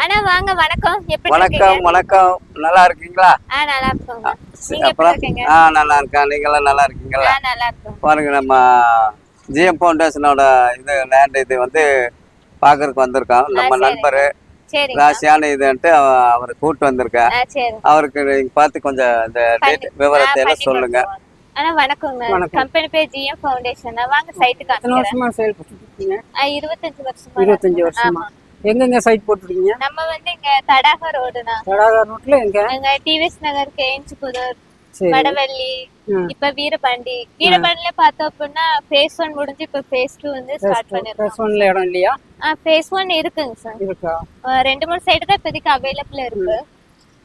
அண்ணா வாங்க வணக்கம். எப்படி வணக்கம் வணக்கம். நல்லா இருக்கீங்களா? ஆ நல்லா இருக்கோங்க. சரி, நீங்க எப்படி இருக்கீங்க? ஆ நல்லா இருக்கேன். நீங்களாம் நல்லா இருக்கீங்களா? நல்லா இருக்கோம். பாருங்க நம்ம ஜிஎம் ஃபவுண்டேஷனோட இது லேண்ட் இது வந்து பார்க்கறதுக்கு வந்திருக்கோம் நம்ம. நண்பர் ராசியான இதுன்ட்டு அவ- அவரை கூப்பிட்டு வந்திருக்கேன். அவருக்கு நீங்க பார்த்து கொஞ்சம் இந்த டேட் விவரத்தை எல்லாம் சொல்லுங்க. அண்ணா வணக்கங்க. கம்பெனி பேர் ஜிஎம் ஃபவுண்டேஷன். வாங்க சைட்டு எத்தனை காமிக்கிறேன். வருஷமா செயல்பட்டு இருக்கீங்க? ஆ, இருபத்தஞ்சு வருஷமா. இருபத்தஞ்சு வருஷமா. எங்கெங்க சைட் போட்டுருக்கீங்க? நம்ம வந்து இங்க தடாக ரோடுனா தடாகா ரோட்ல எங்க? அங்க டிவிஎஸ் நகர் கேஞ்சிபுதூர் சரி. வடவள்ளி. இப்ப வீரபாண்டி. வீரபாண்டில பார்த்தோம் அப்படின்னா ஃபேஸ் ஒன் முடிஞ்சு இப்ப ஃபேஸ் டூ வந்து ஸ்டார்ட் பண்ணிருக்கோம். ஒன்ல இடம் இல்லையா? ஃபேஸ் ஒன் இருக்குங்க சார் இருக்கா? ரெண்டு மூணு சைடு தான் இப்போதைக்கு அவைலபிள் இருக்கு.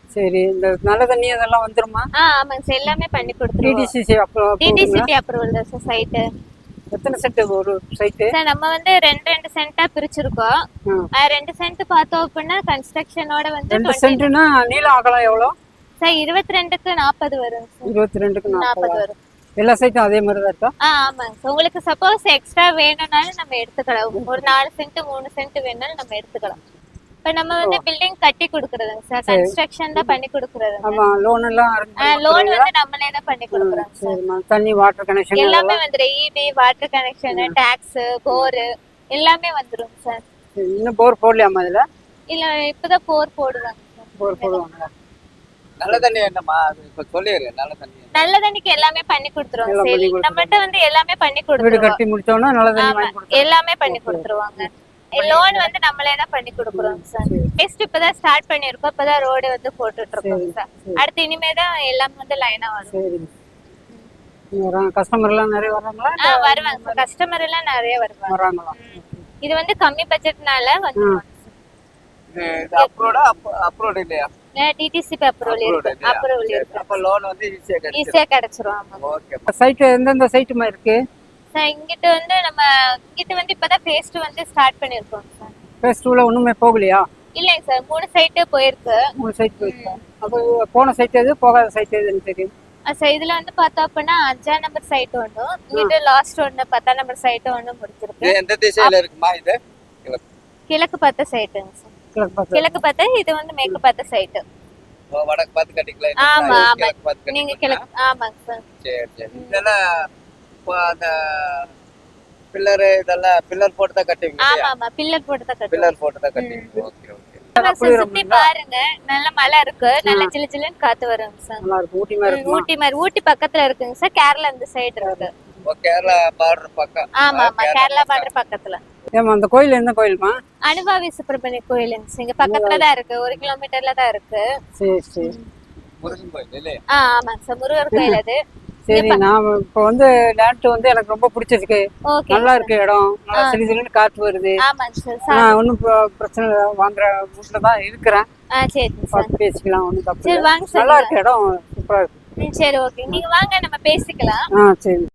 சரி இந்த நல்ல தண்ணி அதெல்லாம் வந்துருமா? ஆ ஆமாங்க சார் எல்லாமே பண்ணி கொடுத்துருவோம். டிடிசிசி அப்புறம் டிடிசிபி அப்ரூவல் தான் சார் சைட்டு எத்தனை செட்டு ஒரு சைட்டு சார் நம்ம வந்து ரெண்டு ரெண்டு சென்ட்டா பிரிச்சிருக்கோம். ரெண்டு சென்ட் பார்த்தோம் அப்படின்னா கன்ஸ்ட்ரக்ஷனோட வந்து ரெண்டு 20 சென்ட்டுனா நீளம் அகலம் எவ்வளோ? சார் இருபத்தி ரெண்டுக்கு நாற்பது வரும் இருபத்தி ரெண்டுக்கு நாற்பது நாற்பது வரும். எல்லா சைட்டும் அதே மாதிரி தான் இருக்கா? ஆ ஆமாங்க சார். உங்களுக்கு சப்போஸ் எக்ஸ்ட்ரா வேணும்னாலும் நம்ம எடுத்துக்கலாம். ஒரு நாலு சென்ட் மூணு சென்ட் வேணாலும் நம்ம எடுத்துக்கலாம். இப்ப நம்ம வந்து பில்டிங் கட்டி கொடுக்கறதுங்க சார். கன்ஸ்ட்ரக்ஷன் தான் பண்ணி கொடுக்கறதுங்க. ஆமா லோன் எல்லாம் லோன் வந்து நம்மளே தான் பண்ணி கொடுக்குறோம் சார் தண்ணி வாட்டர் கனெக்ஷன் எல்லாமே வந்துடும் EB water connection tax bore எல்லாமே வந்துரும் சார் இன்னும் போர் போடலையாம்மா இதுல? இல்ல இப்பதான் போர் போடுவாங்க சார் போர் போடுவாங்க நல்ல தண்ணி அது இப்ப சொல்லிடுங்க நல்ல தண்ணி நல்ல தண்ணிக்கு எல்லாமே பண்ணி கொடுத்துருவோம். நம்மகிட்ட வந்து எல்லாமே பண்ணி வீடு கொடுத்துருவோம். கட்டி முடிச்சோன்னா நல்ல தண்ணி எல்லாமே பண்ணி கொடுத்துருவாங்க. லோன் வந்து நம்மளே தான் பண்ணி கொடுக்குறோம் சார் நெக்ஸ்ட் இப்பதான் ஸ்டார்ட் பண்ணிருக்கோம் இப்பதான் ரோடு வந்து போட்டுட்டு இருக்கோம் சார். அடுத்து இனிமே தான் எல்லாம் வந்து லைனா வரும். சரி. கஸ்டமர் எல்லாம் நிறைய வர்றாங்களா? ஆ வருவாங்க சார் கஸ்டமர் எல்லாம் நிறைய வருவாங்க. இது வந்து கம்மி பட்ஜெட்னால வந்து இது அப்ரூவ்டா அப்ரூவ்ட் இல்லையா? டிடிசிபி அப்ரூவல் இருக்கு இல்லையா? அப்ரூவல் சரி, இருக்கு அப்ப லோன் வந்து ஈஸியா கிடைச்சிரும். ஆமா ஓகே சைட்டு எந்தெந்த சைட்டுமா இருக்கு? சார் இங்கிட்ட வந்து நம்ம இங்கிட்ட வந்து இப்பதான் ஃபேஸ் டூ வந்து ஸ்டார்ட் பண்ணிருக்கோம் சார் ஃபேஸ் டூவில் ஒன்றுமே போகலையா? இல்லைங்க சார் மூணு சைட்டு போயிருக்கு. மூணு சைட் போயிருக்கோம் அப்போ போன சைட் எது போகாத சைட் எதுன்னு தெரியும்? சார் இதுல வந்து பார்த்தோம் அப்படின்னா அஞ்சாம் நம்பர் சைட் ஒன்று இங்கிட்ட லாஸ்ட் ஒன்று பத்தாம் நம்பர் சைட்டு ஒன்று முடிச்சிருக்கு இது எந்த திசையில இருக்குமா இது? கிழக்கு. பார்த்த சைட்டுங்க சார் கிழக்கு பார்த்து இது வந்து மேற்கு பார்த்த சைட்டு வடக்கு பார்த்து கட்டிக்கலாம் ஆமா ஆமா. நீங்க. கிழக்கு ஆமாங்க சார் சரி. சரி இதெல்லாம் அந்த பில்லர் இதெல்லாம் பில்லர் போட்டு தான் கட்டுவீங்க ஆமா ஆமா. பில்லர் போட்டு தான் கட்டுவோம். பில்லர் போட்டு தான் கட்டுவீங்க. Okay okay. சுத்தி பாருங்க. நல்ல மலை இருக்கு. நல்ல சிலு சிலுன்னு காத்து வருங்க சார். நல்லா இருக்கும் ஊட்டி மாதிரி ஊட்டி மாதிரி. ஊட்டி பக்கத்துல இருக்குங்க சார். கேரளா இந்த சைடு இருக்கு. ஓ கேரளா பார்டர் பக்கம் ஆமா ஆமா. கேரளா பார்டர் பக்கத்துல. ஏமா அந்த கோயில் எந்த கோயில்மா? அனுபாவி சுப்பிரமணிய சார். இங்க பக்கத்துல தான் இருக்கு. ஒரு கிலோமீட்டர்ல தான் இருக்கு. சரி சரி. முருகன் கோயில் இல்லையா? ஆ ஆமாங்க சார். முருகர் கோயில் அது. சரி நான் இப்போ வந்து லேண்ட் வந்து எனக்கு ரொம்ப பிடிச்சிருக்கு. நல்லா இருக்கு இடம். நல்லா சிலு சிலுன்னு காற்று வருது. நான் ஒன்றும் பிரச்சனை வாங்குற வீட்டில் தான் இருக்கிறேன். பார்த்து பேசிக்கலாம் ஒன்றும் தப்பு நல்லா இருக்கு இடம். சூப்பராக இருக்கு. சரி ஓகே. நீங்க வாங்க நம்ம பேசிக்கலாம். ஆ சரி.